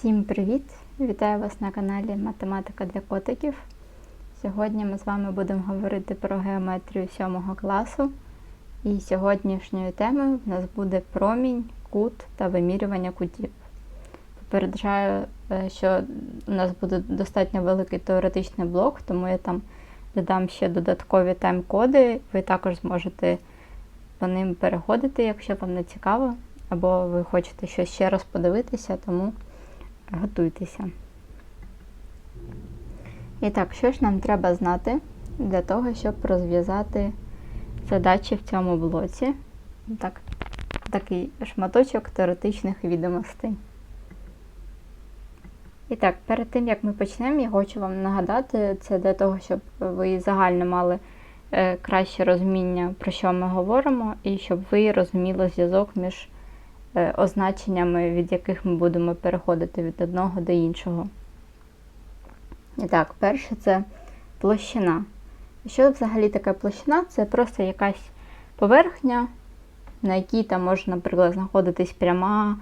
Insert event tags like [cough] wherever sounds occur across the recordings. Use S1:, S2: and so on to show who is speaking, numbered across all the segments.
S1: Всім привіт! Вітаю вас на каналі Математика для котиків. Сьогодні ми з вами будемо говорити про геометрію 7 класу. І сьогоднішньою темою в нас буде промінь, кут та вимірювання кутів. Попереджаю, е, що у нас буде достатньо великий теоретичний блок, тому я там додам ще додаткові тайм-коди. Ви також зможете по ним переходити, якщо вам не цікаво, або ви хочете щось ще раз подивитися, тому готуйтеся. І так, що ж нам треба знати для того, щоб розв'язати задачі в цьому блоці? Так, такий шматочок теоретичних відомостей. І так, перед тим як ми почнемо, я хочу вам нагадати, це для того, щоб ви загально мали е, краще розуміння, про що ми говоримо, і щоб ви розуміли зв'язок між означеннями, від яких ми будемо переходити від одного до іншого. І так, перше це площина. Що взагалі таке площина? Це просто якась поверхня, на якій там може, наприклад, знаходитись пряма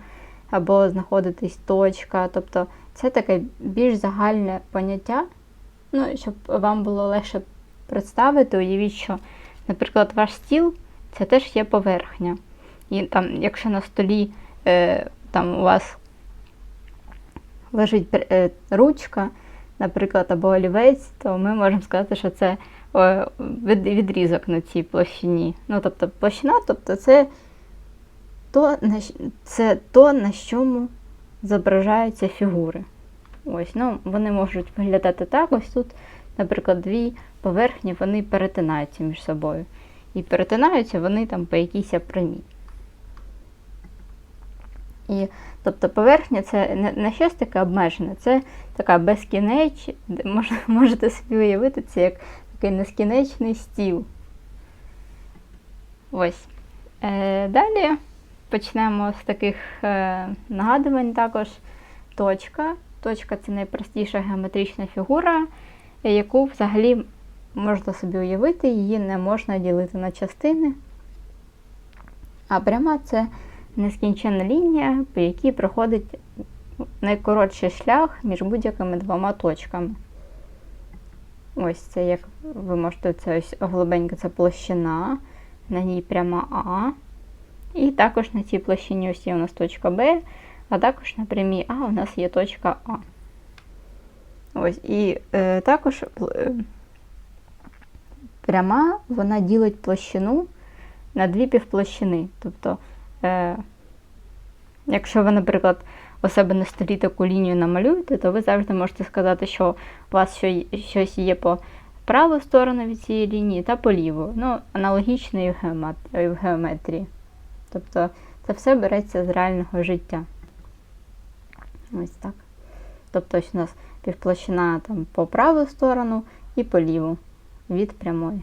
S1: або знаходитись точка. Тобто це таке більш загальне поняття, ну, щоб вам було легше представити, уявіть, що, наприклад, ваш стіл це теж є поверхня. І там, якщо на столі е, там у вас лежить е, ручка, наприклад, або олівець, то ми можемо сказати, що це від, відрізок на цій площині. Ну, тобто площина, тобто це то, на, це то, на чому зображаються фігури. Ось, ну, Вони можуть виглядати так. Ось тут, наприклад, дві поверхні вони перетинаються між собою. І перетинаються вони там по якійсь прямій. І, тобто поверхня це не, не щось таке обмежене, це така безкінеч, мож, [laughs] можете собі уявити, це як такий нескінчений стіл. Ось. Е, Далі почнемо з таких е, нагадувань також. Точка. Точка це найпростіша геометрична фігура, яку взагалі можна собі уявити, її не можна ділити на частини. А пряма це нескінченна лінія, по якій проходить найкоротший шлях між будь-якими двома точками. Ось це, як ви можете, це ось голубенька це площина, на ній пряма А. І також на цій площині ось є у нас точка Б, а також на прямій А у нас є точка А. Ось, І е, також е, пряма вона ділить площину на дві півплощини. Тобто, е, якщо ви, наприклад, у себе на столі таку лінію намалюєте, то ви завжди можете сказати, що у вас щось є по праву сторону від цієї лінії та по ліву. Ну, аналогічно і в геометрії. Тобто це все береться з реального життя. Ось так. Тобто ось у нас півплощина там по праву сторону і по ліву від прямої.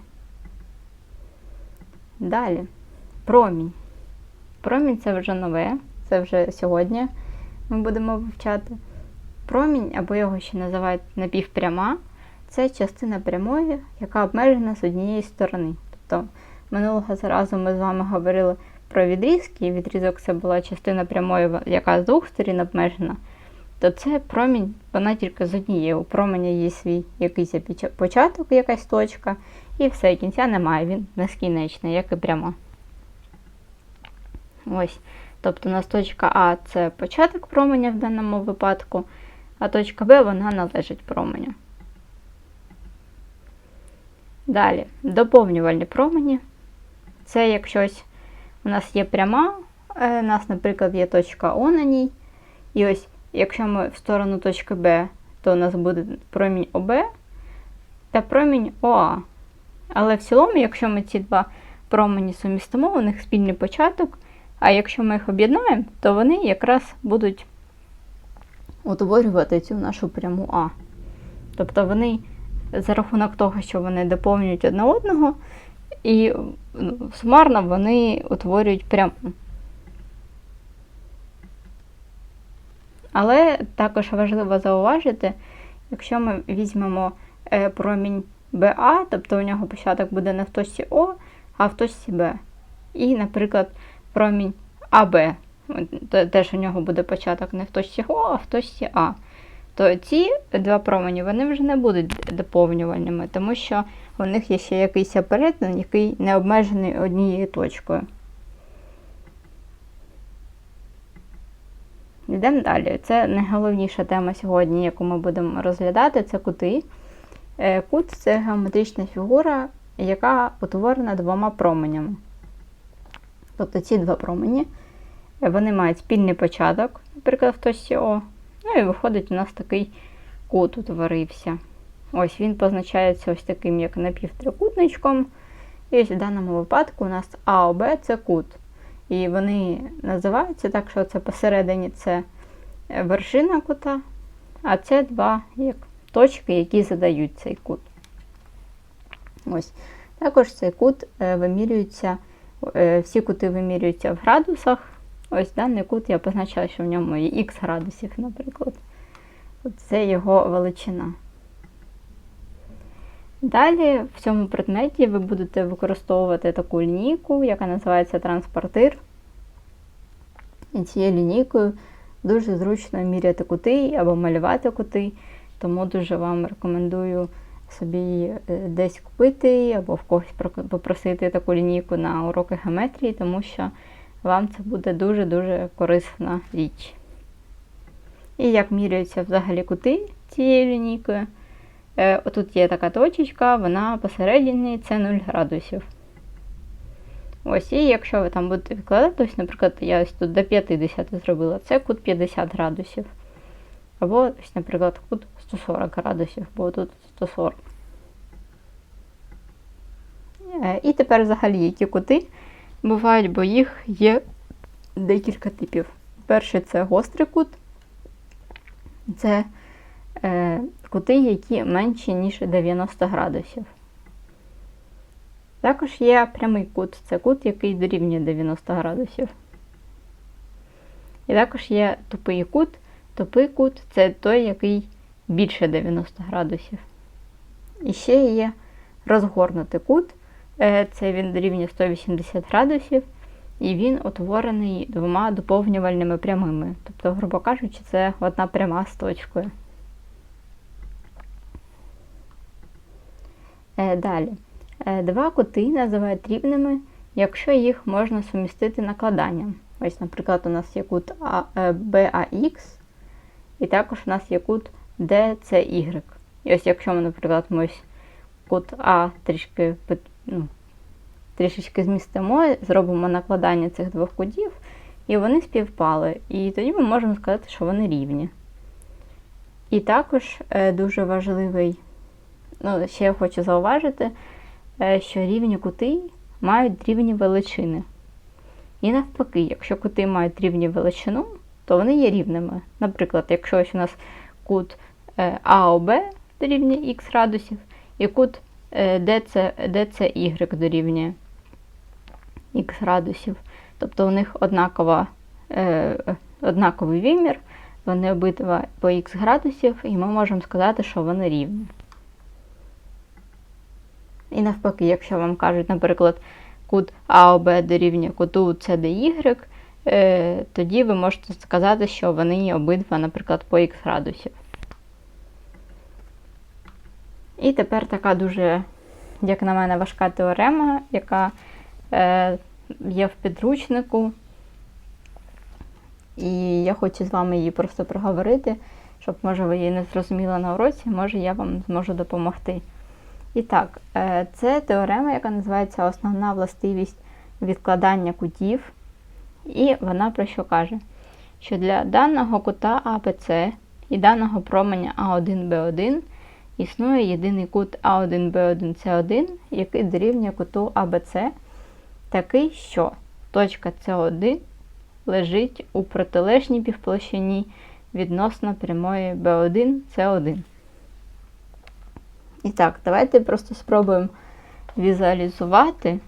S1: Далі промінь. Промінь це вже нове, це вже сьогодні ми будемо вивчати. Промінь, або його ще називають напівпряма, це частина прямої, яка обмежена з однієї сторони. Тобто минулого разу ми з вами говорили про відрізки, і відрізок це була частина прямої, яка з двох сторін обмежена, то це промінь, вона тільки з однієї. У променя є свій якийсь початок, якась точка, і все, кінця немає, він безкінечний, як і пряма. Ось. Тобто у нас точка А це початок променя в даному випадку, а точка Б вона належить променю. Далі, доповнювальні промені. Це як щось у нас є пряма, е, у нас, наприклад, є точка О на ній. І ось, якщо ми в сторону точки Б, то у нас буде промінь ОБ та промінь ОА. Але в цілому, якщо ми ці два промені сумістимо, у них спільний початок. А якщо ми їх об'єднаємо, то вони якраз будуть утворювати цю нашу пряму А. Тобто вони за рахунок того, що вони доповнюють одне одного, і ну, сумарно вони утворюють пряму. Але також важливо зауважити, якщо ми візьмемо е, промінь БА, тобто у нього початок буде не в точці О, а в точці Б. І, наприклад, промінь АБ. теж у нього буде початок не в точці О, а в точці А, то ці два промені вони вже не будуть доповнювальними, тому що у них є ще якийсь перетин, який не обмежений однією точкою. Йдемо далі. Це найголовніша тема сьогодні, яку ми будемо розглядати, це кути. Е, Кут це геометрична фігура, яка утворена двома променями. Тобто ці два промені вони мають спільний початок, наприклад, в точці О. Ну і виходить, у нас такий кут утворився. Ось він позначається ось таким, як напівтрикутничком. І ось в даному випадку у нас АОБ це кут. І вони називаються так, що це посередині це вершина кута, а це два як точки, які задають цей кут. Ось. Також цей кут е, вимірюється, всі кути вимірюються в градусах. Ось даний кут я позначила, що в ньому є х градусів, наприклад. Це його величина. Далі в цьому предметі ви будете використовувати таку лінійку, яка називається транспортир. І цією лінійкою дуже зручно міряти кути або малювати кути, тому дуже вам рекомендую собі е, десь купити або в когось попросити таку лінійку на уроки геометрії, тому що вам це буде дуже-дуже корисна річ. І як міряються взагалі кути цією лінійкою. Е, Отут є така точечка, вона посередині це 0 градусів. Ось, і якщо ви там будете відкладати, ось, наприклад, я ось тут до 50 зробила, це кут 50 градусів. Або, ось, наприклад, кут 140 градусів, бо тут 140. Е, І тепер взагалі які кути бувають, бо їх є декілька типів. Перший це гострий кут. Це е, кути, які менші, ніж 90 градусів. Також є прямий кут, це кут, який дорівнює 90 градусів. І також є тупий кут. Тупий кут це той, який більше 90 градусів. І ще є розгорнутий кут, е, це він дорівнює 180 градусів, і він утворений двома доповнювальними прямими. Тобто, грубо кажучи, це одна пряма з точкою. Е, далі. Е, два кути називають рівними, якщо їх можна сумістити накладанням. Ось, наприклад, у нас є кут BAX, і також у нас є кут DCY. І ось якщо ми, наприклад, ми ось кут А трішки ну, трішечки змістимо, зробимо накладання цих двох кутів, і вони співпали. І тоді ми можемо сказати, що вони рівні. І також е, дуже важливий, ну, ще я хочу зауважити, е, що рівні кути мають рівні величини. І навпаки, якщо кути мають рівні величину, то вони є рівними. Наприклад, якщо ось у нас кут е, АОБ дорівнює х градусів, і кут DCY дорівнює х градусів. Тобто у них однакова, е, однаковий вимір, вони обидва по х градусів, і ми можемо сказати, що вони рівні. І навпаки, якщо вам кажуть, наприклад, кут АОБ дорівнює куту CDY, е, тоді ви можете сказати, що вони обидва, наприклад, по х градусів. І тепер така дуже, як на мене, важка теорема, яка е, є в підручнику. І я хочу з вами її просто проговорити, щоб, може, ви її не зрозуміли на уроці, може я вам зможу допомогти. І так, е, це теорема, яка називається Основна властивість відкладання кутів. І вона про що каже? Що для даного кута АБЦ і даного променя А1Б1 існує єдиний кут А1Б1С1, який дорівнює куту АБЦ, такий, що точка С1 лежить у протилежній півплощині відносно прямої B1 С1. І так, давайте просто спробуємо візуалізувати,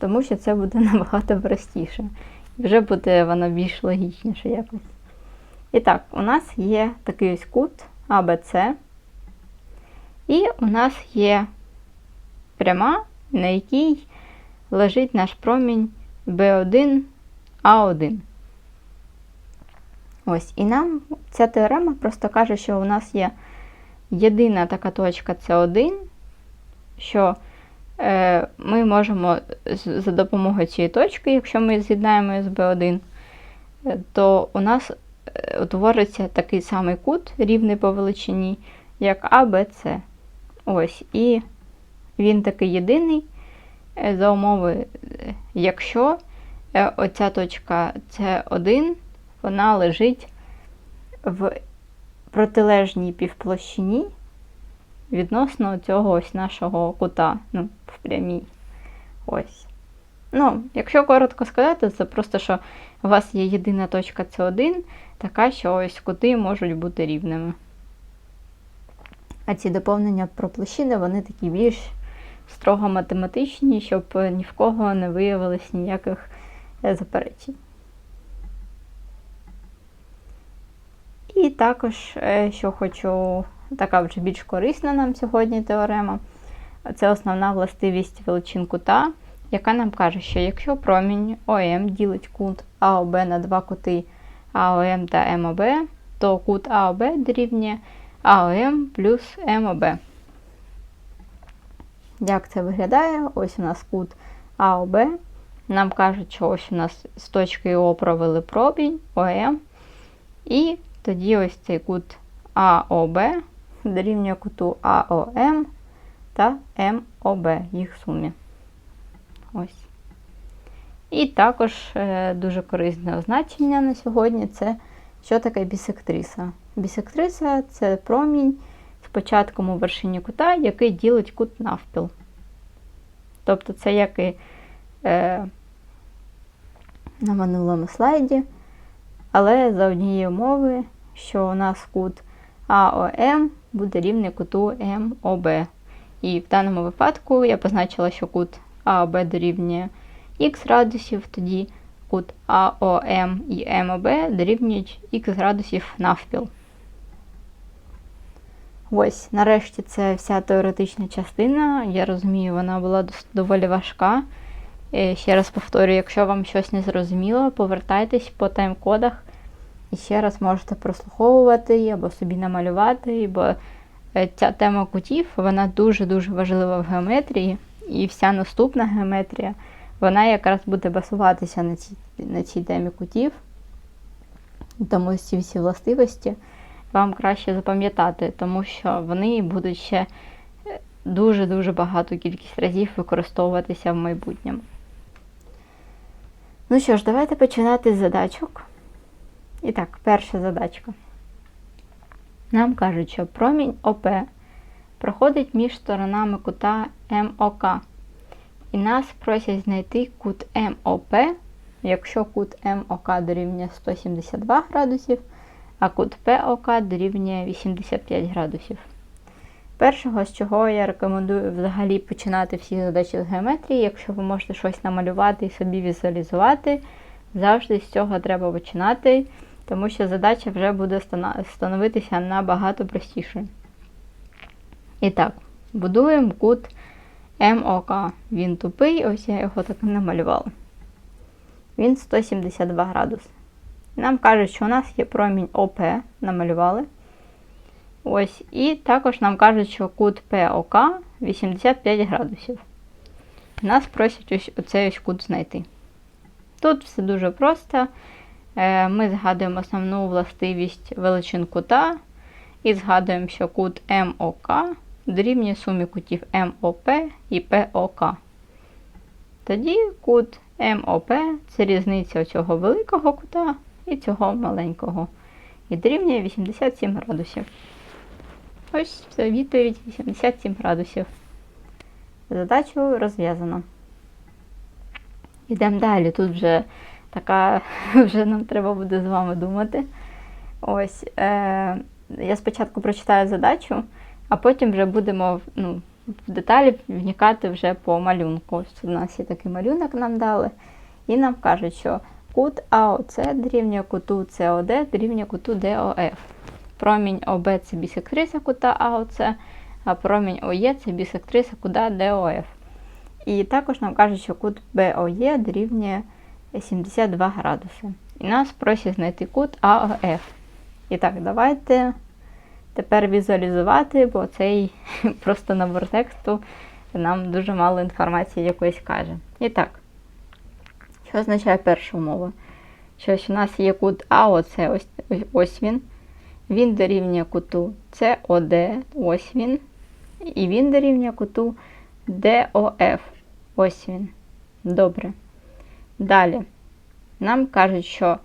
S1: тому що це буде [laughs] набагато простіше. Вже буде воно більш логічніше якось. І так, у нас є такий ось кут АБЦ. І у нас є пряма, на якій лежить наш промінь B1 А1. Ось, і нам ця теорема просто каже, що у нас є єдина така точка це 1, що е, ми можемо за допомогою цієї точки, якщо ми з'єднаємо з B1, е, то у нас е, утвориться такий самий кут, рівний по величині, як А. Ось, і він такий єдиний е, за умови, е, якщо е, оця точка С1, вона лежить в протилежній півплощині відносно цього ось нашого кута, ну, в прямій. Ось. Ну, якщо коротко сказати, це просто, що у вас є єдина точка С1, така, що ось кути можуть бути рівними. А ці доповнення про площини, вони такі більш строго математичні, щоб ні в кого не виявилось ніяких е, заперечень. І також, е, що хочу, така вже більш корисна нам сьогодні теорема, це основна властивість величин кута, яка нам каже, що якщо промінь ОМ ділить кут АОБ на два кути АОМ та МОБ, то кут АОБ дорівнює АОМ плюс МОБ. Як це виглядає? Ось у нас кут АОБ. Нам кажуть, що ось у нас з точки О провели промінь ОМ. І тоді ось цей кут АОБ дорівнює куту АОМ та МОБ, їх сумі. Ось. І також е, дуже корисне означення на сьогодні це що таке бісектриса. Бісектриса це промінь з початком у вершині кута, який ділить кут навпіл. Тобто це як і е, на минулому слайді, але за однієї умови, що у нас кут АОМ буде рівний куту МОБ. І в даному випадку я позначила, що кут АОБ дорівнює х градусів, тоді кут АОМ і МОБ дорівнюють х градусів навпіл. Ось, нарешті, це вся теоретична частина. Я розумію, вона була доволі важка. Е, Ще раз повторюю, якщо вам щось не зрозуміло, повертайтесь по тайм-кодах і ще раз можете прослуховувати або собі намалювати, бо е, ця тема кутів вона дуже-дуже важлива в геометрії, і вся наступна геометрія вона якраз буде базуватися на цій, на цій темі кутів. Тому ці всі властивості вам краще запам'ятати, тому що вони будуть ще е, дуже-дуже багату кількість разів використовуватися в майбутньому. Ну що ж, давайте починати з задачок. І так, перша задачка. Нам кажуть, що промінь ОП проходить між сторонами кута МОК. І нас просять знайти кут МОП, якщо кут МОК дорівнює 172 градусів, а кут ПОК дорівнює 85 градусів. Першого, з чого я рекомендую взагалі починати всі задачі з геометрії, якщо ви можете щось намалювати і собі візуалізувати, завжди з цього треба починати, тому що задача вже буде становитися набагато простішою. І так, будуємо кут МОК. Він тупий, ось я його так намалювала. Він 172 градуси. Нам кажуть, що у нас є промінь ОП, намалювали. Ось, і також нам кажуть, що кут ПОК 85 градусів. Нас просять ось оцей ось кут знайти. Тут все дуже просто. Е, Ми згадуємо основну властивість величин кута і згадуємо, що кут МОК дорівнює сумі кутів МОП і ПОК. Тоді кут МОП це різниця цього великого кута і цього маленького. І дорівнює 87 градусів. Ось це відповідь 87 градусів. Задачу розв'язано. Йдемо далі. Тут вже така, [laughs] вже нам треба буде з вами думати. Ось. Е, я спочатку прочитаю задачу, а потім вже будемо ну, в деталі вникати вже по малюнку. Ось у нас є такий малюнок нам дали. І нам кажуть, що кут АОЦ дорівнює куту СОД дорівнює куту ДОФ. Промінь ОБ це бісектриса кута АОЦ, а промінь ОЄ це бісектриса кута ДОФ. І також нам кажуть, що кут БОЄ дорівнює 72 градуси. І нас просять знайти кут АОФ. І так, давайте тепер візуалізувати, бо цей [laughs] просто набор тексту нам дуже мало інформації якоїсь каже. І так, що означає перша умова? Що у нас є кут АО, це ось, ось він. Він дорівнює куту СОД, ось він. І він дорівнює куту ДОФ. Ось він. Добре. Далі. Нам кажуть, що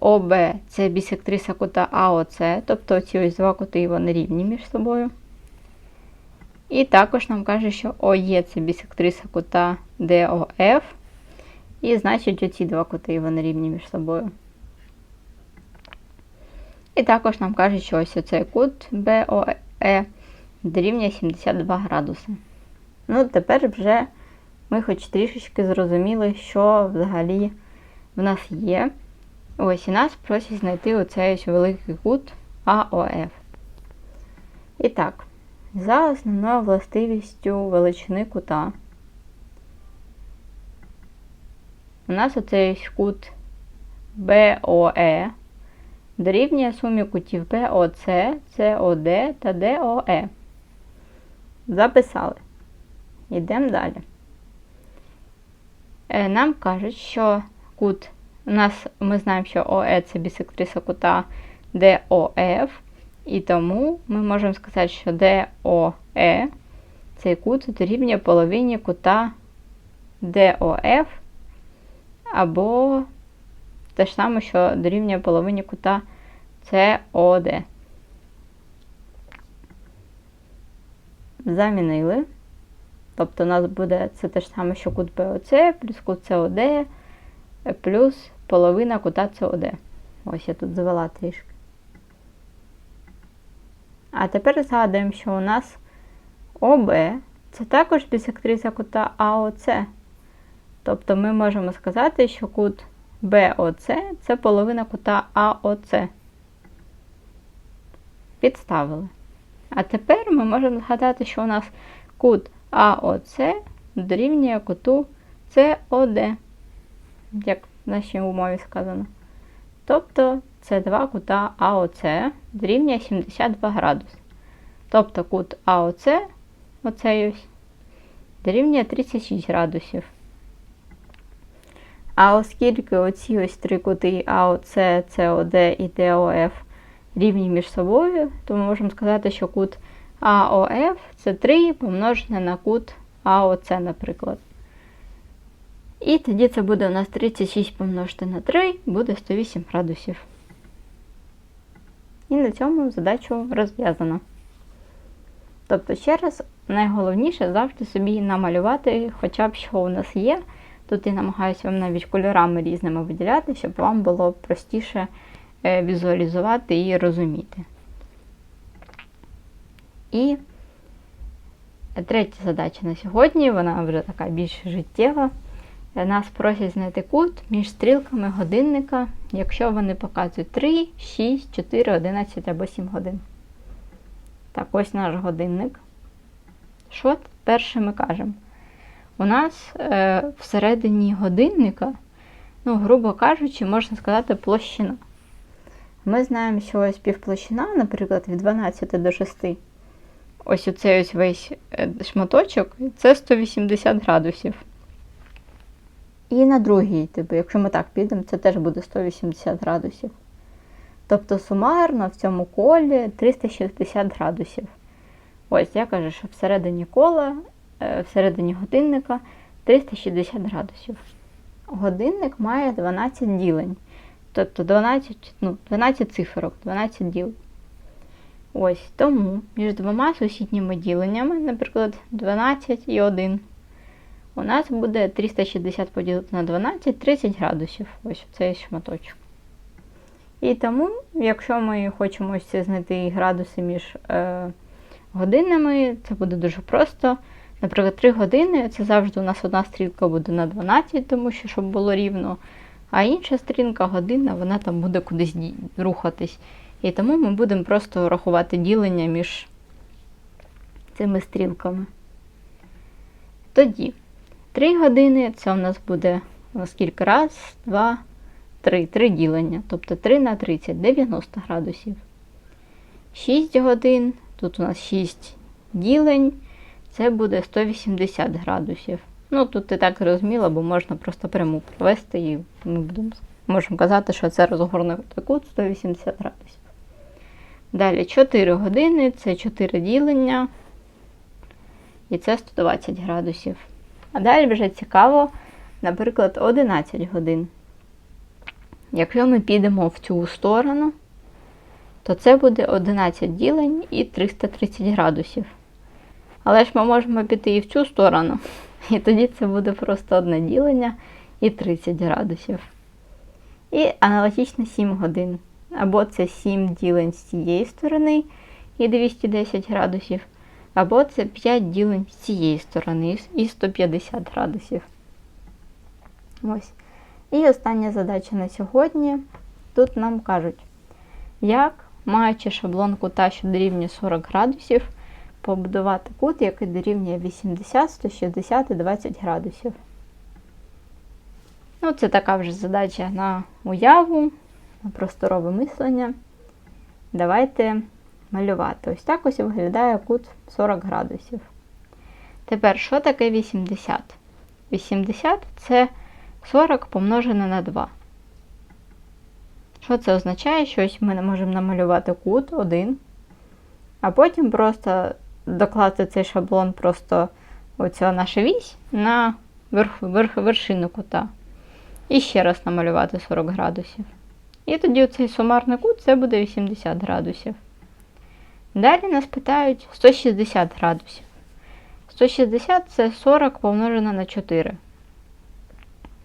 S1: ОБ це бісектриса кута АОЦ, тобто ці ось два кути вони рівні між собою. І також нам каже, що ОЄ це бісектриса кута ДОФ. І значить оці два кути вони рівні між собою. І також нам кажуть, що ось оцей кут БОЕ дорівнює 72 градуси. Ну, тепер вже ми хоч трішечки зрозуміли, що взагалі в нас є. Ось і нас просять знайти оцей ось великий кут АОФ. І так, за основною властивістю величини кута. У нас оцей кут БОЕ дорівнює сумі кутів БОЦ, СОД та ДОЕ. Записали. Йдемо далі. Е, Нам кажуть, що кут у нас ми знаємо, що ОЕ це бісектриса кута ДОФ, і тому ми можемо сказати, що ДОЕ цей кут дорівнює половині кута ДОФ, або те ж саме, що дорівнює половині кута СОД. Замінили. Тобто у нас буде це те ж саме, що кут БОЦ, плюс кут СОД, плюс половина кута СОД. Ось я тут завела трішки. А тепер згадуємо, що у нас ОБ це також бісектриса кута АОЦ. Тобто ми можемо сказати, що кут БОЦ це половина кута АОЦ. Підставили. А тепер ми можемо згадати, що у нас кут АОЦ дорівнює куту СОД, як нашій умові сказано. Тобто це два кута АОЦ дорівнює 72 градуси. Тобто кут АОЦ, оцей ось, дорівнює 36 градусів. А оскільки оці ось три кути АОЦ, СОД і ДОФ рівні між собою, то ми можемо сказати, що кут АОФ це 3 помножене на кут АОЦ, наприклад. І тоді це буде у нас 36 помножити на 3, буде 108 градусів. І на цьому задачу розв'язано. Тобто, ще раз, найголовніше завжди собі намалювати, хоча б що у нас є. Тут я намагаюся вам навіть кольорами різними виділяти, щоб вам було простіше е, візуалізувати і розуміти. І третя задача на сьогодні, вона вже така більш життєва. Нас просять знайти кут між стрілками годинника, якщо вони показують 3, 6, 4, 11 або 7 годин. Так, ось наш годинник. Що перше ми кажемо? У нас е, всередині годинника, ну, грубо кажучи, можна сказати, площина. Ми знаємо, що ось півплощина, наприклад, від 12 до 6. Ось оцей ось весь шматочок, це 180 градусів. І на другий, типу, якщо ми так підемо, це теж буде 180 градусів. Тобто сумарно в цьому колі 360 градусів. Ось я кажу, що всередині кола, всередині годинника 360 градусів. Годинник має 12 ділень. Тобто 12 ну, 12 циферок, 12 діл. Ось тому між двома сусідніми діленнями, наприклад, 12 і 1, у нас буде 360 поділити на 12 30 градусів. Ось цей шматочок. І тому, якщо ми хочемо ось знайти градуси між е, годинами, це буде дуже просто. Наприклад, 3 години це завжди у нас одна стрілка буде на 12, тому що щоб було рівно. А інша стрілка година, вона там буде кудись рухатись. І тому ми будемо просто рахувати ділення між цими стрілками. Тоді 3 години це у нас буде скільки раз, два, 3, 3 ділення, тобто 3 на 30, 90 градусів. 6 годин, тут у нас 6 ділень, це буде 180 градусів. Ну, тут і так зрозуміло, бо можна просто пряму провести і ми будемо, можемо казати, що це розгорнутий кут 180 градусів. Далі 4 години, це 4 ділення, і це 120 градусів. А далі вже цікаво, наприклад, 11 годин. Якщо ми підемо в цю сторону, то це буде 11 ділень і 330 градусів. Але ж ми можемо піти і в цю сторону, і тоді це буде просто одне ділення і 30 градусів. І аналогічно 7 годин. Або це 7 ділень з цієї сторони і 210 градусів, або це 5 ділень з цієї сторони і 150 градусів. Ось. І остання задача на сьогодні. Тут нам кажуть, як, маючи шаблон кута, що дорівнює 40 градусів, побудувати кут, який дорівнює 80, 160 і 20 градусів. Ну, це така вже задача на уяву, на просторове мислення. Давайте малювати. Ось так ось виглядає кут 40 градусів. Тепер, що таке 80? 80 це 40 помножене на 2. Що це означає? Що ми можемо намалювати кут 1, а потім просто докласти цей шаблон просто оця наша вісь на верх, верх, вершину кута. І ще раз намалювати 40 градусів. І тоді цей сумарний кут це буде 80 градусів. Далі нас питають 160 градусів. 160 це 40 помножено на 4.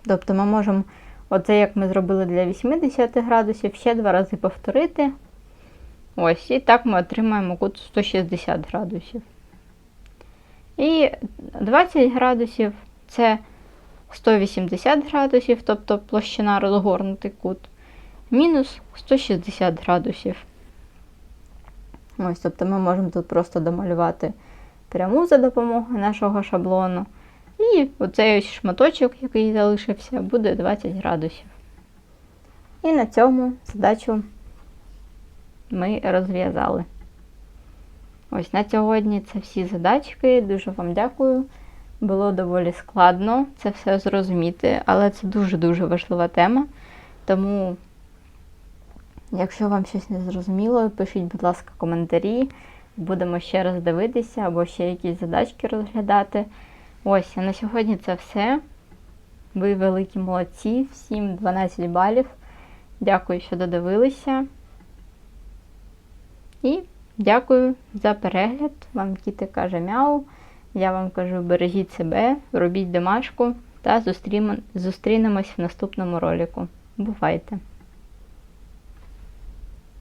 S1: Тобто ми можемо, оце як ми зробили для 80 градусів, ще два рази повторити. Ось, і так ми отримаємо кут 160 градусів. І 20 градусів це 180 градусів, тобто площина розгорнутий кут, мінус 160 градусів. Ось, тобто ми можемо тут просто домалювати пряму за допомогою нашого шаблону. І оцей ось шматочок, який залишився, буде 20 градусів. І на цьому задачу ми розв'язали. Ось на сьогодні це всі задачки. Дуже вам дякую. Було доволі складно це все зрозуміти, але це дуже-дуже важлива тема. Тому, якщо вам щось не зрозуміло, пишіть, будь ласка, коментарі. Будемо ще раз дивитися або ще якісь задачки розглядати. Ось, а на сьогодні це все. Ви великі молодці, всім 12 балів. Дякую, що додивилися. І дякую за перегляд. Вам Кіти каже мяу. Я вам кажу, бережіть себе, робіть домашку та зустрінемось в наступному ролику. Бувайте!